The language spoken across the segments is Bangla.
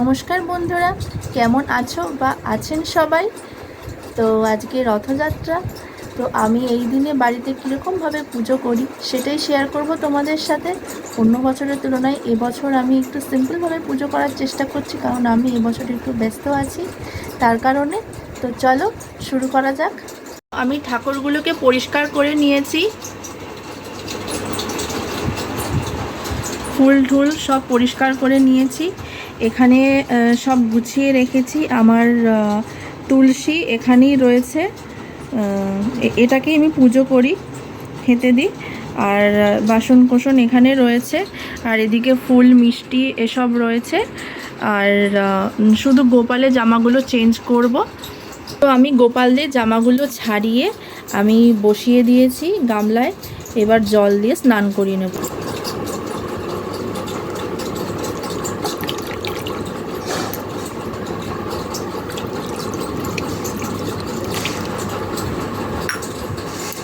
নমস্কার বন্ধুরা, কেমন আছো বা আছেন সবাই? তো আজকে রথযাত্রা, তো আমি এই দিনে বাড়িতে কীরকমভাবে পুজো করি সেটাই শেয়ার করব তোমাদের সাথে। অন্য বছরের তুলনায় এবছর আমি একটু সিম্পলভাবে পুজো করার চেষ্টা করছি, কারণ আমি এবছর একটু ব্যস্ত আছি, তার কারণে। তো চলো, শুরু করা যাক। আমি ঠাকুরগুলোকে পরিষ্কার করে নিয়েছি। ফুল ঠুল সব পরিষ্কার করে নিয়েছি। এখানে সব গুছিয়ে রেখেছি। আমার তুলসী এখানেই রয়েছে। আহ, এ- এটাকেই আমি পুজো করি খেতে দিই। আর বাসন কোসন এখানে রয়েছে। আর এদিকে ফুল মিষ্টি এসব রয়েছে। আর শুধু গোপালের জামাগুলো চেঞ্জ করব। তো আমি গোপালদের জামাগুলো ছাড়িয়ে আমি বসিয়ে দিয়েছি গামলায়। এবার জল দিয়ে স্নান করিয়ে নেব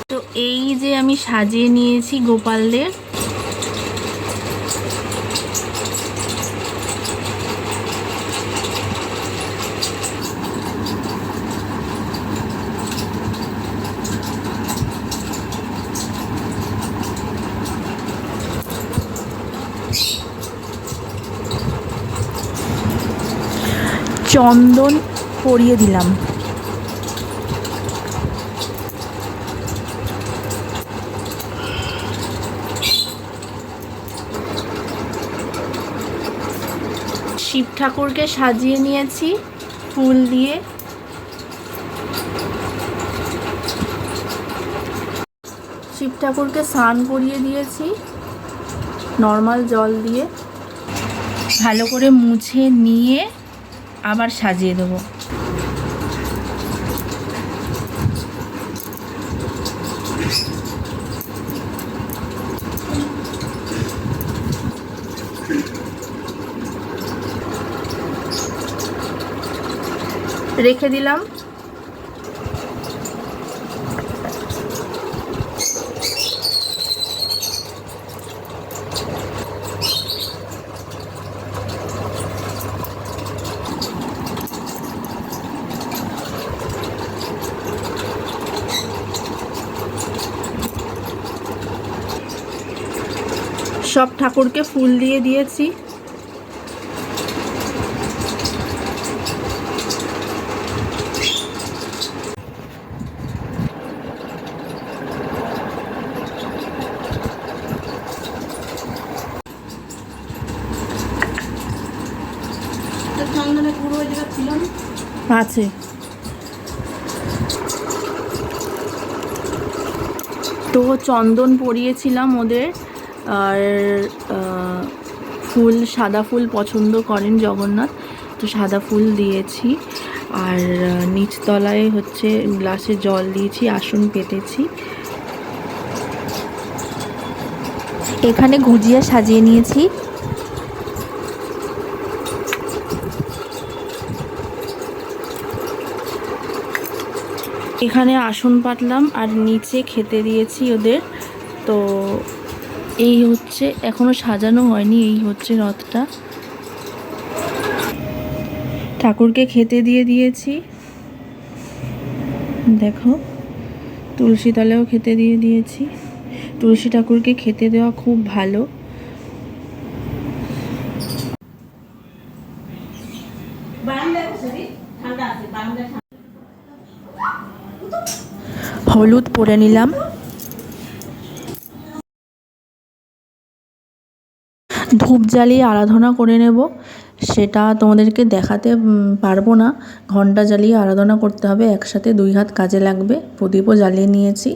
তো এই যে আমি সাজিয়ে নিয়েছি গোপালদের। চন্দন পরিয়ে দিলাম। শিব ঠাকুরকে সাজিয়ে নিয়েছি, ফুল দিয়ে। শিব ঠাকুরকে স্নান করিয়ে দিয়েছি, নর্মাল জল দিয়ে। ভালো করে মুছে নিয়ে আবার সাজিয়ে দেবো। রেখে দিলাম। সব ঠাকুরকে ফুল দিয়ে দিয়েছি। আছে। তো চন্দন পরিয়েছিলাম ওদের আর ফুল সাদা ফুল পছন্দ করেন জগন্নাথ তো সাদা ফুল দিয়েছি। আর নিচতলায় হচ্ছে গ্লাসে জল দিয়েছি আসন পেতেছি। এখানে গুজিয়া সাজিয়ে নিয়েছি। এখানে আসন পাতলাম আর নিচে খেতে দিয়েছি ওদের। তো এই হচ্ছে, এখনও সাজানো হয়নি এই হচ্ছে রথটা। ঠাকুরকে খেতে দিয়ে দিয়েছি। দেখো, তুলসী তলেও খেতে দিয়ে দিয়েছি। তুলসী ঠাকুরকে খেতে দেওয়া খুব ভালো। হলুদ পরে নিলাম। ধূপ জ্বালিয়ে আরাধনা করে নেব। সেটা তোমাদেরকে দেখাতে পারব না। ঘণ্টা জ্বালিয়ে আরাধনা করতে হবে। একসাথে দুই হাত কাজে লাগবে। প্রদীপও জ্বালিয়ে নিয়েছি।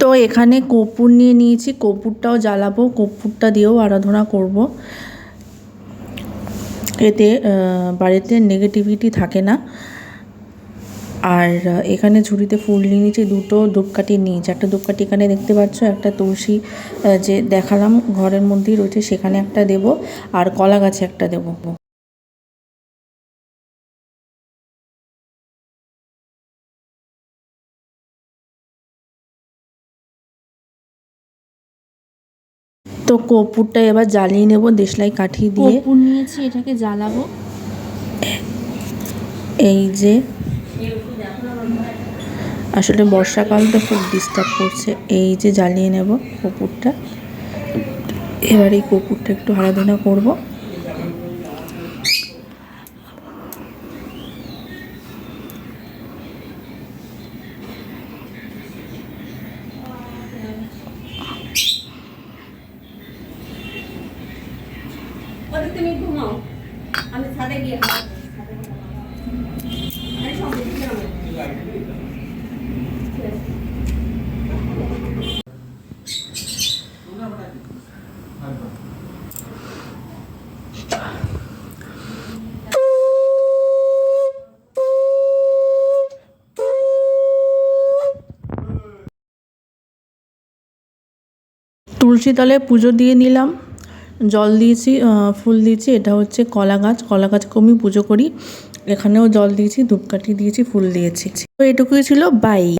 তো এখানে কর্পূর নিয়ে নিয়েছি, কর্পূরটাও জ্বালাবো, কর্পূরটা দিয়েও আরাধনা করব। এতে বাড়িতে নেগেটিভিটি থাকে না। আর এখানে ঝুড়িতে ফুল নিয়ে নিয়েছি, দুটো ধূপকাঠি নিয়েছি। একটা ধূপকাঠি এখানে দেখতে পাচ্ছ, একটা তুলসী যে দেখালাম, ঘরের মধ্যেই রয়েছে, সেখানে একটা দেব। আর কলা গাছে একটা দেবো। তো কপুরটা এবার জ্বালিয়ে নেব দেশলাই কাঠি দিয়ে। কর্পূর নিয়েছি এটাকে জ্বালাবো। এই যে আসলে বর্ষাকাল তো খুব ডিস্টার্ব করছে এই যে জ্বালিয়ে নেব কর্পূরটা। এবার এই কর্পূরটা একটু হারাধনা করব। তুমি ঘুমাও আমি ছাদে গিয়ে। তুলসী তলে পুজো দিয়ে নিলাম। জল দিয়েছি ফুল দিয়েছি। এটা হচ্ছে কলা গাছ। কলা গাছকে আমি পুজো করি। এখানেও জল দিয়েছি, ধূপকাঠি দিয়েছি, ফুল দিয়েছি। তো এটুকুই ছিল বাই।